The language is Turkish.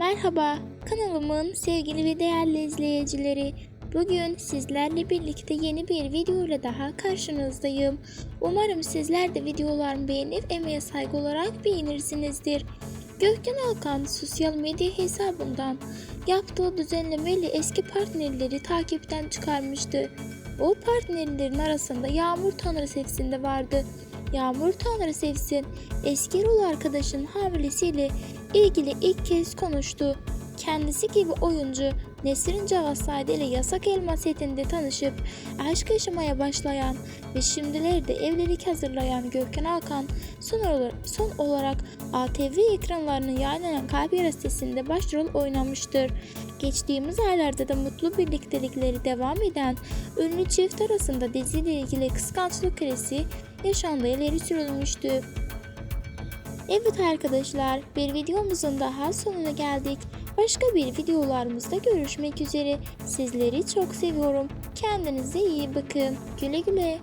Merhaba, kanalımın sevgili ve değerli izleyicileri. Bugün sizlerle birlikte yeni bir video ile daha karşınızdayım. Umarım sizler de videolarımı beğenip emeğe saygı olarak beğenirsinizdir. Gökhan Alkan sosyal medya hesabından yaptığı düzenlemeyle eski partnerleri takipten çıkarmıştı. O partnerlerin arasında Yağmur Tanrısevsin de vardı. Yağmur Tanrısevsin eski rol arkadaşın hamilesiyle ilgili ilk kez konuştu. Kendisi gibi oyuncu Nesrin Cavasade ile Yasak Elma setinde tanışıp aşk yaşamaya başlayan ve şimdilerde evlilik hazırlayan Gökhan Alkan son olarak, son olarak ATV ekranlarının yayınlanan Kalp Yarası'sında başrol oynamıştır. Geçtiğimiz aylarda da mutlu birliktelikleri devam eden ünlü çift arasında diziyle ilgili kıskançlık krizi yaşandığı ileri sürülmüştü. Evet arkadaşlar bir videomuzun daha sonuna geldik. Başka bir videolarımızda görüşmek üzere. Sizleri çok seviyorum. Kendinize iyi bakın. Güle güle.